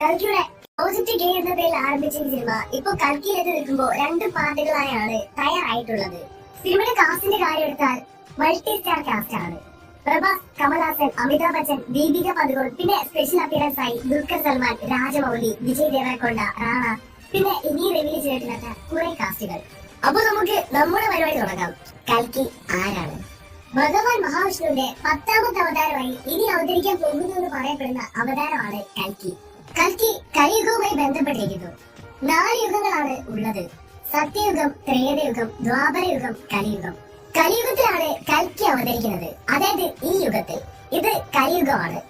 കൽക്കിയുടെ project K എന്ന പേരിൽ ആരംഭിച്ച ഈ സിനിമ ഇപ്പൊ കൽക്കിയിലെത്തി നിൽക്കുമ്പോ രണ്ട് പാർട്ടുകളായാണ് തയ്യാറായിട്ടുള്ളത്. സിനിമയുടെ കാസ്റ്റിന്റെ കാര്യം എടുത്താൽ മൾട്ടി സ്റ്റാർ കാസ്റ്റ് ആണ്. പ്രഭാസ് കമൽഹാസൻ അമിതാഭ് ബച്ചൻ ദീപിക പദുകോൾ പിന്നെ സ്പെഷ്യൽ അപ്പിയറൻസ് ആയി ദുൽഖർ സൽമാൻ രാജമൗലി വിജയ് ദേവരക്കൊണ്ട റാണ പിന്നെ ഇനി റിലീസ് ചെയ്തിട്ടില്ലാത്ത കുറെ കാസ്റ്റുകൾ അപ്പൊ നമുക്ക് നമ്മുടെ പരിപാടി തുടങ്ങാം. കൽക്കി ആരാണ്? ഭഗവാൻ മഹാവിഷ്ണുവിന്റെ പത്താമത്തെ അവതാരമായി ഇനി അവതരിക്കാൻ പോകുന്നു എന്ന് പറയപ്പെടുന്ന അവതാരമാണ് കൽക്കി. കൽക്കി കലിയുഗവുമായി ബന്ധപ്പെട്ടിരിക്കുന്നു. നാല് യുഗങ്ങളാണ് ഉള്ളത്. സത്യയുഗം ത്രേതയുഗം ദ്വാപരയുഗം കലിയുഗം. കലിയുഗത്തിലാണ് കൽക്കി അവതരിക്കുന്നത്. അതായത് ഈ യുഗത്തിൽ. ഇത് കലിയുഗമാണ്.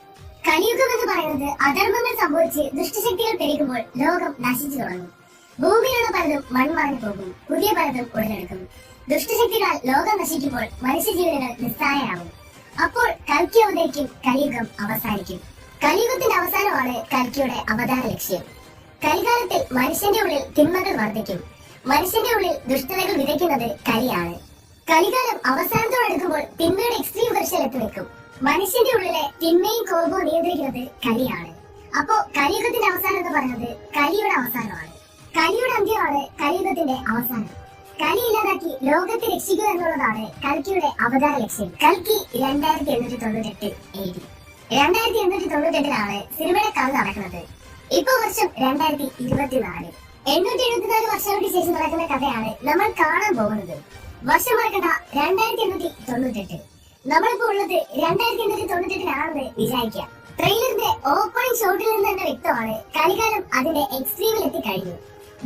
കലിയുഗം എന്ന് പറയുന്നത് അധർമ്മങ്ങൾ സംഭവിച്ച് ദുഷ്ടശക്തികൾ പെരുകുമ്പോൾ ലോകം നശിച്ചു തുടങ്ങും. ഭൂമിയിലുള്ള പലതും മൺമറഞ്ഞു പോകും. പുതിയ പലതും ഉടലെടുക്കും. ദുഷ്ടശക്തികളാൽ ലോകം നശിക്കുമ്പോൾ മനുഷ്യജീവനുകൾ നിസ്സായരാകും അപ്പോൾ കൽക്കി അവതരിക്കും കലിയുഗം അവസാനിക്കും. കലിയുഗത്തിന്റെ അവസാനമാണ് കൽക്കിയുടെ അവതാര ലക്ഷ്യം. കലികാലത്തിൽ മനുഷ്യന്റെ ഉള്ളിൽ തിന്മകൾ വർദ്ധിക്കും. മനുഷ്യന്റെ ഉള്ളിൽ ദുഷ്ടതകൾ വിതയ്ക്കുന്നത് കലിയാണ്. കലികാലം അവസാനത്തോടടുക്കുമ്പോൾ തിന്മയുടെ എക്സ്ട്രീം വെർഷൻ എത്തി മനുഷ്യന്റെ ഉള്ളിലെ തിന്മയും കോപവും നിയന്ത്രിക്കുന്നത് കലിയാണ്. അപ്പോ കലിയുഗത്തിന്റെ അവസാനം എന്ന് പറയുന്നത് കലിയുടെ അവസാനമാണ്. കലിയുടെ അന്ത്യമാണ് കലിയുഗത്തിന്റെ അവസാനം. കലി ഇല്ലാതാക്കി ലോകത്തെ രക്ഷിക്കുക എന്നുള്ളതാണ് കൽക്കിയുടെ അവതാര ലക്ഷ്യം. കൽക്കി രണ്ടായിരത്തി എണ്ണൂറ്റി തൊണ്ണൂറ്റെട്ട് എഴുതി രണ്ടായിരത്തി എണ്ണൂറ്റി തൊണ്ണൂറ്റെട്ടിലാണ് സിനിമയുടെ കഥ നടക്കുന്നത്. ഇപ്പൊ വർഷം രണ്ടായിരത്തി ഇരുപത്തിനാല് എണ്ണൂറ്റി എഴുപത്തിനാല് വർഷങ്ങൾക്ക് ശേഷം നടക്കുന്ന കഥയാണ് നമ്മൾ കാണാൻ പോകുന്നത്. വർഷം മറക്കണ്ട രണ്ടായിരത്തി എണ്ണൂറ്റി തൊണ്ണൂറ്റെട്ട് നമ്മളിപ്പോ ഉള്ളത് രണ്ടായിരത്തി എണ്ണൂറ്റി തൊണ്ണൂറ്റെട്ടിലാണെന്ന് വിചാരിക്കാം ട്രെയിലറിന്റെ ഓപ്പണിംഗ് ഷോട്ടിൽ നിന്ന് തന്നെ വ്യക്തമാണ് കലികാലം അതിന്റെ എക്സ്ട്രീമിൽ എത്തിക്കഴിഞ്ഞു.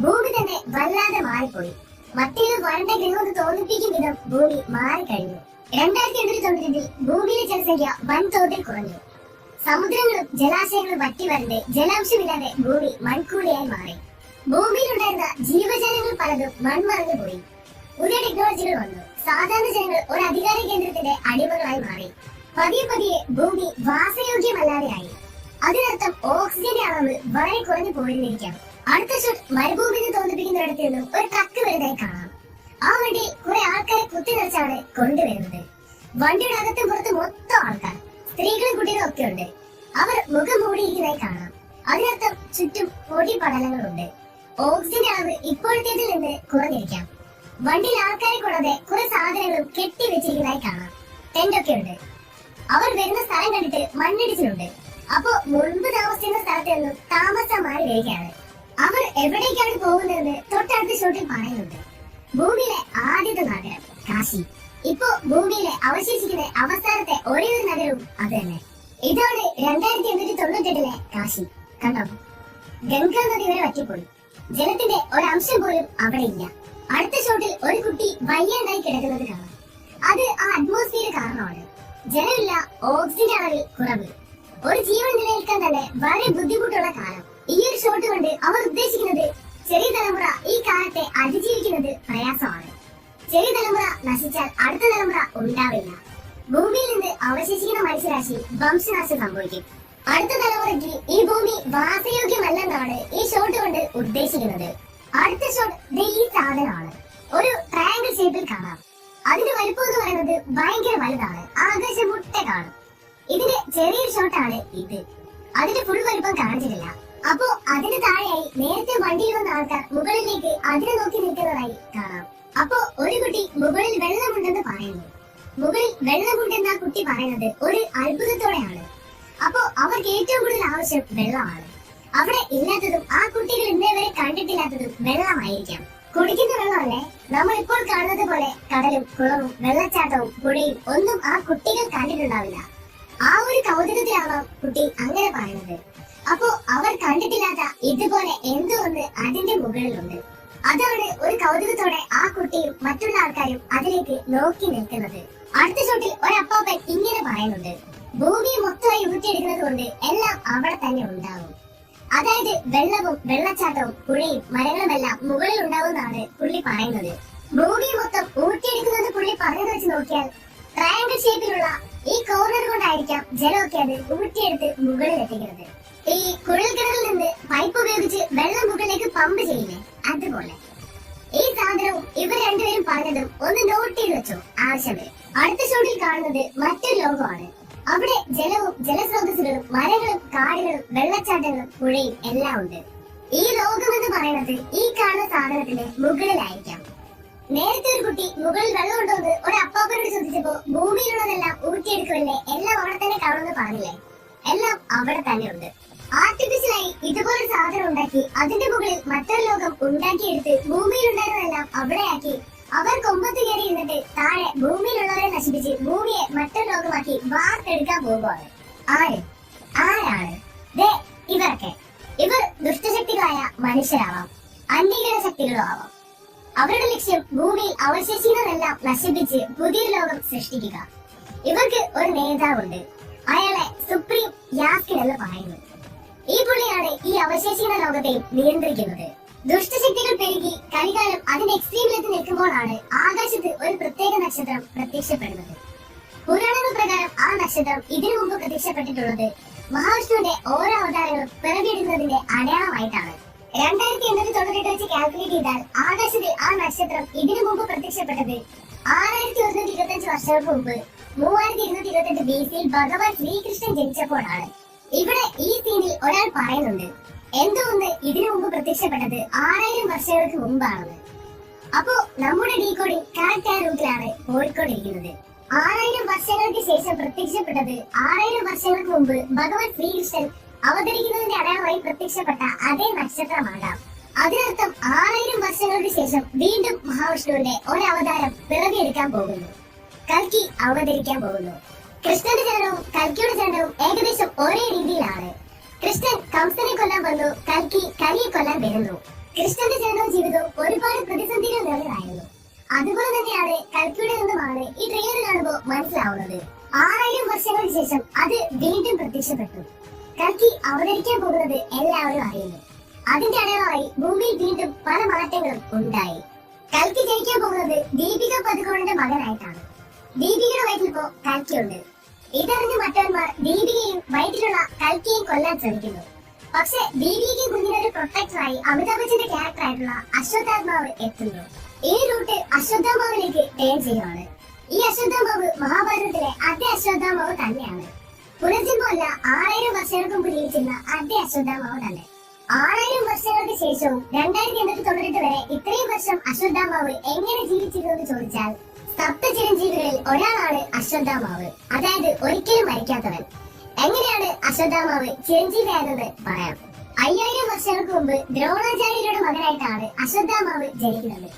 ഭൂമി തന്നെ വല്ലാതെ മാറിപ്പോയി. മറ്റേത് വരണ്ട ഗ്രഹം തോന്നിപ്പിക്കും വിധം ഭൂമി മാറിക്കഴിഞ്ഞു. രണ്ടായിരത്തി എണ്ണൂറ്റി തൊണ്ണൂറ്റിൽ ഭൂമിയിലെ ജനസംഖ്യ വൻതോതിൽ കുറഞ്ഞു. സമുദ്രങ്ങളും ജലാശയങ്ങളും വറ്റി വരണ്ട് ജലാംശമില്ലാതെ ഭൂമി മൺകൂടിയായി മാറി. ഭൂമിയിലുണ്ടായിരുന്ന ജീവജാലങ്ങൾ പലതും മൺമറഞ്ഞു പോയി. പുതിയ ടെക്നോളജികൾ വന്നു. സാധാരണ ജനങ്ങൾ ഒരു അധികാര കേന്ദ്രത്തിന്റെ അടിമകളായി മാറി. പതിയെ പതിയെ ഭൂമി വാസയോഗ്യമല്ലാതെയായി അതിനർത്ഥം ഓക്സിജന്റെ അളവ് വളരെ കുറഞ്ഞു പോയിരുന്നിരിക്കാം. അടുത്ത ഷോട്ട് തോന്നിപ്പിക്കുന്ന തോന്നിപ്പിക്കുന്നിടത്ത് നിന്നും ഒരു ട്രക്ക് വരുന്നതായി കാണാം. ആ വണ്ടി കുറെ ആൾക്കാരെ കുത്തി നിറച്ചാണ് കൊണ്ടുവരുന്നത് വണ്ടിയുടെ അകത്തും പുറത്തും മൊത്തം ആൾക്കാർ. സ്ത്രീകളും കുട്ടികളും ഒക്കെ ഉണ്ട് അവർ മുഖം മൂടിയിരിക്കുന്നതായി കാണാം. അതിനർത്ഥം ചുറ്റും പൊടി പൊടിപടലങ്ങളുണ്ട്. ഓക്സിജൻ അളവ് ഇപ്പോഴത്തേതിൽ നിന്ന് കുറഞ്ഞിരിക്കാം. വണ്ടിയിൽ ആൾക്കാരെ കൂടാതെ കുറെ സാധനങ്ങളും കെട്ടി വെച്ചിരിക്കുന്നതായി കാണാം. ടെന്റൊക്കെ ഉണ്ട് അവർ വരുന്ന സ്ഥലം കണ്ടിട്ട് മണ്ണിടിച്ചിലുണ്ട്. അപ്പോ മുൻപ് താമസിക്കുന്ന സ്ഥലത്ത് നിന്നും താമസം മാറി വരികയാണ്. അവർ എവിടേക്കാണ് പോകുന്നതെന്ന് തൊട്ടടുത്ത ഷോട്ടിൽ പറയുന്നുണ്ട്. ഭൂമിയിലെ ആദ്യത്തെ നഗരം കാശി. ഇപ്പോ ഭൂമിയിലെ അവശേഷിക്കുന്ന അവസാനത്തെ ഒരേ ഒരു നഗരവും അത് തന്നെ. ഇതാണ് രണ്ടായിരത്തി എണ്ണൂറ്റി തൊണ്ണൂറ്റെട്ടിലെ കാശി. കണ്ടോ? ഗംഗാ നദി വരെ വറ്റിപ്പോയി. ജലത്തിന്റെ ഒരംശം പോലും അവിടെ ഇല്ല അടുത്ത ഷോട്ടിൽ ഒരു കുട്ടി വയ്യാണ്ടായി കിടക്കുന്നത് കാണാം. അത് ആ അറ്റ്മോസ്ഫിയർ കാരണമാണ്. ജലമില്ല ഓക്സിജൻ അളവിൽ കുറവ്. ഒരു ജീവൻ നിലനിൽക്കാൻ തന്നെ വളരെ ബുദ്ധിമുട്ടുള്ള കാലം. ഈ ഒരു ഷോട്ട് കൊണ്ട് അവർ ഉദ്ദേശിക്കുന്നത് ചെറിയ തലമുറ ഈ കാലത്തെ അതിജീവിക്കുന്നത് പ്രയാസമാണ്. ചെറിയ തലമുറ നശിച്ചാൽ അടുത്ത തലമുറ ഉണ്ടാവില്ല. ഭൂമിയിൽ നിന്ന് അവശേഷിക്കുന്ന മനുഷ്യരാശി വംശനാശം സംഭവിക്കും. അടുത്ത തലമുറയ്ക്ക് ഈ ഭൂമി വാസയോഗ്യമല്ലെന്നാണ് ഈ ഷോട്ട് കൊണ്ട് ഉദ്ദേശിക്കുന്നത്. അടുത്ത ഷോട്ട് ഈ സാധനമാണ്. ഒരു ട്രയാങ്കിൾ ഷേപ്പിൽ കാണാം. അതിന്റെ വലുപ്പം എന്ന് പറയുന്നത് ഭയങ്കര വലുതാണ്. ആകാശം മുട്ട കാണും. ഇതിന്റെ ചെറിയൊരു ഷോട്ടാണ് ഇത്. അതിന്റെ ഫുൾ വലുപ്പം കാണിച്ചിട്ടില്ല. അപ്പോ അതിന് താഴെയായി നേരത്തെ വണ്ടിയിൽ വന്ന ആൾക്കാർ മുകളിലേക്ക് അതിനെ നോക്കി നിൽക്കുന്നതായി കാണാം. അപ്പോ ഒരു കുട്ടി മുകളിൽ വെള്ളമുണ്ടെന്ന് പറയുന്നു. മുകളിൽ വെള്ളമുണ്ടെന്ന കുട്ടി പറയുന്നത്. ഒരു അത്ഭുതത്തോടെയാണ്. അപ്പോ അവർക്ക് ഏറ്റവും കൂടുതൽ ആവശ്യം വെള്ളമാണ്. അവിടെ ഇല്ലാത്തതും ആ കുട്ടികൾ ഇന്നേ വരെ കണ്ടിട്ടില്ലാത്തതും വെള്ളമായിരിക്കാം. കുടിക്കുന്ന വെള്ളമല്ലേ? നമ്മൾ ഇപ്പോൾ കാണുന്നത് പോലെ കടലും കുളവും വെള്ളച്ചാട്ടവും പുഴയും ഒന്നും ആ കുട്ടികൾ കണ്ടിട്ടുണ്ടാവില്ല. ആ ഒരു കൗതുകത്തിലാവാം കുട്ടി അങ്ങനെ പറയുന്നത്? അപ്പോ അവർ കണ്ടിട്ടില്ലാത്ത ഇതുപോലെ എന്തോ ഒന്ന് അതിന്റെ മുകളിലുണ്ട്. അതാണ് ഒരു കൗതുകത്തോടെ ആ കുട്ടിയും മറ്റുള്ള ആൾക്കാരും അതിലേക്ക് നോക്കി നിൽക്കുന്നത്. അടുത്ത ഷോട്ടിൽ ഒരപ്പാപ്പൻ ഇങ്ങനെ പറയുന്നുണ്ട്. ഭൂമി മൊത്തമായി ഊറ്റിയെടുക്കുന്നത് കൊണ്ട് എല്ലാം അവിടെ തന്നെ ഉണ്ടാകും അതായത് വെള്ളവും വെള്ളച്ചാട്ടവും പുഴയും മരങ്ങളുമെല്ലാം മുകളിൽ ഉണ്ടാവുമെന്നാണ് പുള്ളി പറയുന്നത്. ഭൂമി മൊത്തം ഊറ്റിയെടുക്കുന്നത് പുള്ളി പറഞ്ഞത് വെച്ച് നോക്കിയാൽ ട്രയാങ്കിൾ ഷേപ്പിലുള്ള ഈ കോർണർ കൊണ്ടായിരിക്കാം ജലമൊക്കെ അത് ഊറ്റിയെടുത്ത് മുകളിൽ എത്തിക്കുന്നത്. ഈ കുഴൽക്കിണറിൽ നിന്ന് പൈപ്പ് ഉപയോഗിച്ച് വെള്ളം മുകളിലേക്ക് പമ്പ് ചെയ്യില്ലേ? അതുപോലെ. ഈ സാധനവും ഇവർ രണ്ടുപേരും പറഞ്ഞതും ഒന്ന് നോട്ട് ചെയ്ത് വെച്ചോ. ആവശ്യം വരും. അടുത്ത ഷോട്ടിൽ കാണുന്നത് മറ്റൊരു ലോകമാണ്. അവിടെ ജലവും ജലസ്രോതസ്സുകളും മരങ്ങളും കാടുകളും വെള്ളച്ചാട്ടങ്ങളും പുഴയും എല്ലാം ഉണ്ട്. ഈ ലോകം എന്ന് പറയുന്നത് ഈ കാണുന്ന സാധനത്തിന്റെ മുകളിലായിരിക്കാം. നേരത്തെ ഒരു കുട്ടി മുകളിൽ വെള്ളം എന്ന് ഒരു അപ്പാപ്പനോട് ചോദിച്ചപ്പോ ഭൂമിയിലുള്ളതെല്ലാം ഊട്ടിയെടുക്കുമല്ലേ എല്ലാം അവിടെ തന്നെ കാണുമെന്ന് പറഞ്ഞില്ലേ? എല്ലാം അവിടെ തന്നെ ഉണ്ട്. ആർട്ടിഫിഷ്യലായി ഇതുപോലെ സാധനം ഉണ്ടാക്കി അതിന്റെ മുകളിൽ മറ്റൊരു ലോകം ഉണ്ടാക്കിയെടുത്ത് ഭൂമിയിലുണ്ടായിരുന്നതെല്ലാം അവിടെയാക്കി അവർ കൊമ്പത്ത് കയറി ഇരുന്നിട്ട് താഴെ ഭൂമിയിലുള്ളവരെ നശിപ്പിച്ച് ഭൂമിയെ മറ്റൊരു ലോകമാക്കി വാർത്തെടുക്കാൻ പോകുവാണ്. ആര്? ആരാണ്? ദേ ഇവരൊക്കെ. ഇവർ ദുഷ്ടശക്തികളായ മനുഷ്യരാവാം. അന്യഗ്രഹ ശക്തികളും ആവാം അവരുടെ ലക്ഷ്യം ഭൂമിയിൽ അവശേഷിക്കുന്നതെല്ലാം നശിപ്പിച്ച് പുതിയൊരു ലോകം സൃഷ്ടിക്കുക. ഇവർക്ക് ഒരു നേതാവുണ്ട്. അയാളെ സുപ്രീം യാസ്കിൻ എന്ന് പറയുന്നു. ഈ പുള്ളിയാണ് ഈ അവശേഷിക്കുന്ന ലോകത്തെയും നിയന്ത്രിക്കുന്നത്. ദുഷ്ടശക്തികൾ പെരുകി കളികാലം അതിന്റെ എക്സ്ട്രീമിലെത്തി നിൽക്കുമ്പോഴാണ് ആകാശത്ത് ഒരു പ്രത്യേക നക്ഷത്രം പ്രത്യക്ഷപ്പെടുന്നത്. പുരാണങ്ങൾ പ്രകാരം ആ നക്ഷത്രം ഇതിനു മുമ്പ് പ്രത്യക്ഷപ്പെട്ടിട്ടുള്ളത് മഹാവിഷ്ണുവിന്റെ ഓരോ അവതാരങ്ങളും പിറവിയിടുന്നതിന്റെ അടയാളമായിട്ടാണ്. രണ്ടായിരത്തി എണ്ണൂറ്റി തൊണ്ണൂറ്റി വെച്ച് കാൽക്കുലേറ്റ് ചെയ്താൽ ആകാശത്തിൽ ആ നക്ഷത്രം ഇതിനു മുമ്പ് പ്രത്യക്ഷപ്പെട്ടത് ആറായിരത്തി ഒരുന്നൂറ്റി ഇരുപത്തി വർഷങ്ങൾക്ക് മുമ്പ് മൂവായിരത്തി ഇരുന്നൂറ്റി ഇരുപത്തി ബി ഭഗവാൻ ശ്രീകൃഷ്ണൻ ജനിച്ചപ്പോഴാണ്. ഇവിടെ ഈ സീനിൽ ഒരാൾ പറയുന്നുണ്ട് എന്തുകൊണ്ട് ഇതിനു മുമ്പ് പ്രത്യക്ഷപ്പെട്ടത് ആറായിരം വർഷങ്ങൾക്ക് മുമ്പാണെന്ന്. അപ്പോ നമ്മുടെ ഡീകോഡിംഗ് കറക്റ്റ് ആയ റൂട്ടിലാണ് പോയിക്കൊണ്ടിരിക്കുന്നത്. ആറായിരം വർഷങ്ങൾക്ക് ശേഷം പ്രത്യക്ഷപ്പെട്ടത് ആറായിരം വർഷങ്ങൾക്ക് മുമ്പ് ഭഗവാൻ ശ്രീകൃഷ്ണൻ അവതരിക്കുന്നതിന്റെ അടയാളമായി പ്രത്യക്ഷപ്പെട്ട അതേ നക്ഷത്രമാകാം. അതിനർത്ഥം ആറായിരം വർഷങ്ങൾക്ക് ശേഷം വീണ്ടും മഹാവിഷ്ണുവിന്റെ ഒരവതാരം പിറവിയെടുക്കാൻ പോകുന്നു. കൽക്കി അവതരിക്കാൻ പോകുന്നു. കൃഷ്ണന്റെ ജനനവും കൽക്കിയുടെ ജനനവും ഏകദേശം ഒരേ രീതിയിലാണ്. കൃഷ്ണൻ കംസനെ കൊല്ലാൻ വന്നു കൽക്കി കലിയെ കൊല്ലാൻ വരുന്നു. കൃഷ്ണന്റെ ജനനവും ജീവിതം ഒരുപാട് പ്രതിസന്ധികൾ നിറഞ്ഞതായിരുന്നു. അതുപോലെ തന്നെയാണ് കൽക്കിയുടെ നിന്നുമാണ് ഈ ട്രെയിലർ കാണുമ്പോൾ മനസ്സിലാവുന്നത്. ആറായിരം വർഷങ്ങൾക്ക് ശേഷം അത് വീണ്ടും പ്രത്യക്ഷപ്പെട്ടു. കൽക്കി അവതരിക്കാൻ പോകുന്നത് എല്ലാവരും അറിയുന്നു. അതിന്റെ അടയാളമായി ഭൂമിയിൽ വീണ്ടും പല മാറ്റങ്ങളും ഉണ്ടായി. കൽക്കി ജനിക്കാൻ പോകുന്നത് ദീപിക പതുക്കോണിന്റെ മകനായിട്ടാണ്. ദീപികയുടെ വയറ്റിലിപ്പോ കൽക്കിയുണ്ട്. ഇതറിഞ്ഞ് മറ്റവന്മാർ ദീപികയും വയറ്റിലുള്ള കൽക്കിയും കൊല്ലാൻ ശ്രമിക്കുന്നു. പക്ഷെ ദീപികയ്ക്ക് കുഞ്ഞിനൊരു പ്രൊട്ടക്ടറായി അമിതാഭ് ബച്ചന്റെ ക്യാരക്ടറായിട്ടുള്ള അശ്വത്ഥാത്മാവ് എത്തുന്നു. ഈ റൂട്ട് അശ്വത്ഥാമാവിലേക്ക് ടേൺ ചെയ്യുവാണ്. ഈ അശ്വത്ഥാമാവ് മഹാഭാരതത്തിലെ അതേ അശ്വത്ഥാമാവ് തന്നെയാണ്. പുനർജന്മമല്ല ആറായിരം വർഷങ്ങൾക്ക് മുമ്പ് അതേ അശ്വത്ഥാമാവ് തന്നെ. ആറായിരം വർഷങ്ങൾക്ക് ശേഷവും രണ്ടായിരത്തി എണ്ണൂറ്റി തൊണ്ണൂറ്റി വരെ ഇത്രയും വർഷം അശ്വത്ഥാമാവ് എങ്ങനെ ജീവിച്ചിരുന്നു എന്ന് ചോദിച്ചാൽ സപ്ത ചിരഞ്ജീവികളിൽ ഒരാളാണ് അശ്വത്ഥാമാവ്. അതായത് ഒരിക്കലും മരിക്കാത്തവൻ. എങ്ങനെയാണ് അശ്വത്ഥാമാവ് ചിരഞ്ജീവിയായതെന്ന് പറയാം. അയ്യായിരം വർഷങ്ങൾക്ക് മുമ്പ് ദ്രോണാചാര്യരുടെ മകനായിട്ടാണ് അശ്വത്ഥാമാവ് ജനിക്കുന്നത്.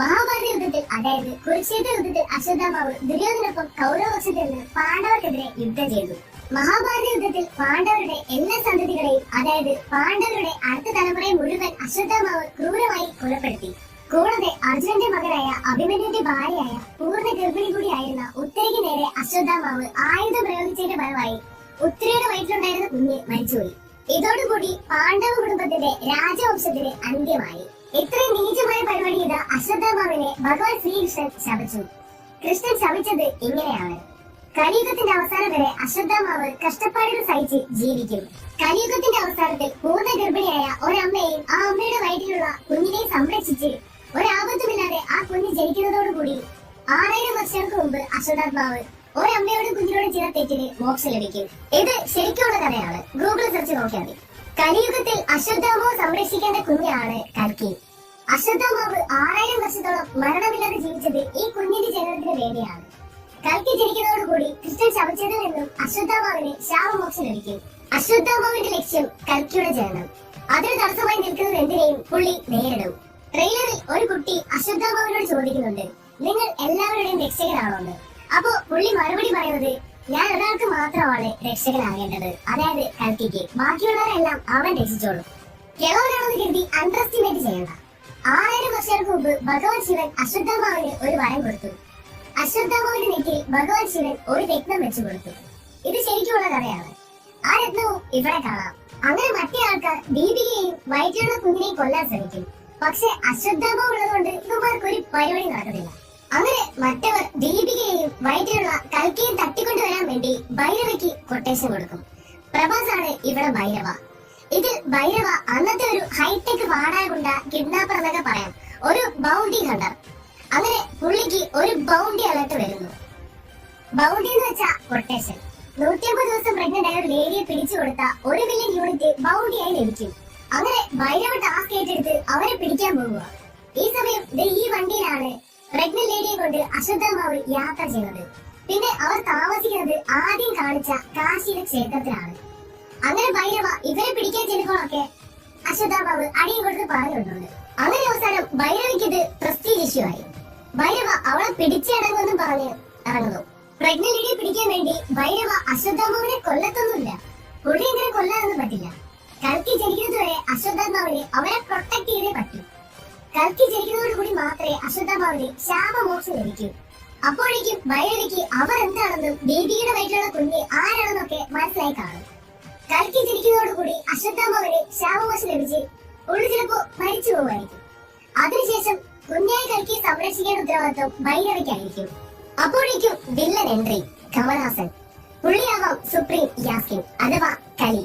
മഹാഭാരത യുദ്ധത്തിൽ അതായത് കുരുക്ഷേത്ര യുദ്ധത്തിൽ അശ്വത്ഥാമാവ് ദുര്യോധനൊപ്പം കൗരവപക്ഷത്തിൽ നിന്ന് പാണ്ഡവർക്കെതിരെ യുദ്ധം ചെയ്തു. മഹാഭാരത യുദ്ധത്തിൽ പാണ്ഡവരുടെ എല്ലാ സന്തതികളെയും അതായത് പാണ്ഡവരുടെ അടുത്ത തലമുറയെ മുഴുവൻ അശ്വത്ഥാമാവ് ക്രൂരമായി കൊലപ്പെടുത്തി. കൂടാതെ അർജുനന്റെ മകനായ അഭിമന്യുന്റെ ഭാര്യയായ പൂർണ ഗർഭിണി കൂടിയായിരുന്ന ഉത്തരയ്ക്ക് നേരെ അശ്വത്ഥാമാവ് ആയുധം പ്രയോഗിച്ചതിന്റെ ഫലമായി ഉത്തരയുടെ വയറ്റിലുണ്ടായിരുന്ന കുഞ്ഞ് മരിച്ചുപോയി. ഇതോടുകൂടി പാണ്ഡവ കുടുംബത്തിന്റെ രാജവംശത്തിന് അന്ത്യമായി. ഇത്രയും നീചമായ പരിപാടി ചെയ്ത അശ്വത്ഥാമാവിനെ ഭഗവാൻ ശ്രീകൃഷ്ണൻ ശപിച്ചു. കൃഷ്ണൻ ശപിച്ചത് ഇങ്ങനെയാണ്. കലിയുഗത്തിന്റെ അവസാനം വരെ അശ്വത്ഥാമാവ് കഷ്ടപ്പാടുകൾ സഹിച്ച് ജീവിക്കും. കലിയുഗത്തിന്റെ അവസാനത്തിൽ പൂർണ ഗർഭിണിയായ ഒരമ്മയെയും ആ അമ്മയുടെ വയറ്റിലുള്ള കുഞ്ഞിനെയും സംരക്ഷിച്ച് ഒരാപത്തുമില്ലാതെ ആ കുഞ്ഞ് ജനിക്കുന്നതോടുകൂടി ആറായിരം വർഷങ്ങൾക്ക് മുമ്പ് അശ്വതാത്മാവ് ഒരമ്മയോടും കുഞ്ഞിനോടും ചെയ്ത തെറ്റിന് മോക്ഷം ലഭിക്കും. ഇത് ശരിക്കുള്ള കഥയാണ്. ഗൂഗിൾ സെർച്ച് നോക്കിയാൽ മതി. കലിയുഗത്തിൽ അശ്വത്ഥാമാവ് സംരക്ഷിക്കേണ്ട കുഞ്ഞാണ് കൽക്കി. അശ്വത്ഥാമാവ് ആറായിരം വർഷത്തോളം മരണമില്ലാതെ ജീവിച്ചത് ഈ കുഞ്ഞിന്റെ ജനനത്തിന് വേണ്ടിയാണ്. കൽക്കി ജനിക്കുന്നതോടുകൂടി കൃഷ്ണൻ ശവിച്ചതിൽ നിന്നും അശ്വത്ഥാമാവിന് ശാപമോക്ഷം ലഭിക്കും. അശ്വത്ഥാമാവിന്റെ ലക്ഷ്യം കൽക്കിയുടെ ജനനം. അതിന് തടസ്സമായി നിൽക്കുന്നത് എന്തിനേയും പുള്ളി നേരിടും. ട്രെയിലറിൽ ഒരു കുട്ടി അശ്വത്ഥാമാവിനോട് ചോദിക്കുന്നുണ്ട്. നിങ്ങൾ എല്ലാവരുടെയും രക്ഷകരാണോ? എന്ന്. അപ്പോ പുള്ളി മറുപടി പറയുന്നത് ഞാൻ ഒരാൾക്ക് മാത്രമാണ് രക്ഷകനാകേണ്ടത്. അതായത് കൽക്കിക്ക്. ബാക്കിയുള്ളവരെല്ലാം അവൻ രക്ഷിച്ചോളും. കിളവനാണെന്ന് കരുതി അണ്ടർ എസ്റ്റിമേറ്റ് ചെയ്യണ്ട. ആയിരം വർഷങ്ങൾക്ക് മുമ്പ് ഭഗവാൻ ശിവൻ അശ്വത്ഥാമാവിന് ഒരു വരം കൊടുത്തു. അശ്വത്ഥാമാവിന്റെ നെറ്റിൽ ഭഗവാൻ ശിവൻ ഒരു രത്നം വെച്ചു കൊടുത്തു. ഇത് ശരിക്കുമുള്ള കഥയാണ് ആ രത്നവും ഇവിടെ കാണാം. അങ്ങനെ മറ്റേ ആൾക്കാർ ദീപികയെയും വയറ്റിലുള്ള കുഞ്ഞിനെയും കൊല്ലാൻ ശ്രമിക്കും. പക്ഷെ അശ്വത്ഥാമാവ് ഉള്ളതുകൊണ്ട് ഇവർക്ക് ഒരു പരിപാടി നടക്കുന്നില്ല. അങ്ങനെ മറ്റവർ ദീപികയെയും വയറ്റിലുള്ള കൽക്കിയും തട്ടിക്കൊണ്ടുവരാൻ വേണ്ടി ഭൈരവയ്ക്ക് കൊട്ടേഷൻ കൊടുക്കും. പ്രഭാസ് ആണ് ഇവിടെ ഭൈരവ. ഇതിൽ ഭൈരവ അന്നത്തെ ഒരു ഹൈടെക് വാടാകുണ്ട കിഡ്നാപ്പർ എന്നൊക്കെ പറയാം. ഒരു ബൗണ്ടി ഹണ്ടർ അങ്ങനെ പുള്ളിക്ക് ഒരു ബൗണ്ടി അലർട്ട് വരുന്നു. ബൗണ്ടി എന്ന് വെച്ചാൽ കൊട്ടേഷൻ നൂറ്റിയമ്പത് ദിവസം പ്രഗ്നന്റ് ആയ ഒരു ലേഡിയെ പിടിച്ചു കൊടുത്ത ഒരു മില്യൺ യൂണിറ്റ് ബൗണ്ടിയായി ലഭിക്കും. അങ്ങനെ ഭൈരവ ടാസ്ക് ഏറ്റെടുത്ത് അവരെ പിടിക്കാൻ പോകുക ഈ സമയം ഈ വണ്ടിയിലാണ് പ്രഗ്നന്റ് ലേഡിയെ കൊണ്ട് അശ്വത്ഥാമാവ് യാത്ര ചെയ്യുന്നത്. പിന്നെ അവർ താമസിക്കുന്നത് ആദ്യം കാണിച്ച കാശിയുടെ ക്ഷേത്രത്തിലാണ്. അങ്ങനെ ഭൈരവ ഇവരെ പിടിക്കാൻ ചെല്ലുമ്പോഴൊക്കെ അശ്വത്ഥാമാവ് അടിയും കൊടുത്ത് പറഞ്ഞിട്ടുണ്ട് അങ്ങനെ അവസാനം ഭൈരവയ്ക്ക് ഇത് പ്രസ്റ്റീജ് ഇഷ്യൂ ആയി. ഭൈരവ അവളെ പിടിച്ചടങ്ങുമെന്നും പറഞ്ഞ് ഇറങ്ങുന്നു. പ്രഗ്നന്റ് ലേഡിയെ പിടിക്കാൻ വേണ്ടി ഭൈരവ അശ്വത്ഥാമാവിനെ കൊല്ലത്തൊന്നുമില്ല. പുള്ളി ഇങ്ങനെ കൊല്ലാനൊന്നും പറ്റില്ല. കൽക്കി ജനിക്കുന്നതുവരെ വരെ അവരെ പ്രൊട്ടക്ട് ചെയ്തേ പറ്റൂ. കൽക്കി ജനിക്കുന്നതോടുകൂടി മാത്രമേ അശ്വത്ഥാമാവിന് ശാപമോക്ഷം ലഭിക്കൂ. അപ്പോഴേക്കും ഭൈരവിക്ക് അവർ എന്താണെന്നും ബേബിയുടെ വയറ്റിലുള്ള കുഞ്ഞ് ആരാണെന്നൊക്കെ മനസ്സിലായി കാണും. കൽക്കി ജനിക്കുന്നതോടുകൂടി അശ്വത്ഥാമാവിന് ശാപമോക്ഷം ലഭിച്ച് ഉള്ളു ചിലപ്പോ മരിച്ചു പോകുമായിരിക്കും. അതിനുശേഷം കുഞ്ഞായി കൽക്കി സംരക്ഷിക്കേണ്ട ഉത്തരവാദിത്വം ഭൈരവിക്കായിരിക്കും അപ്പോഴേക്കും വില്ലൻ എൻട്രി കമൽഹാസൻ പുള്ളിയാവാം സുപ്രീം യാസ്കിൻ അഥവാ കലി.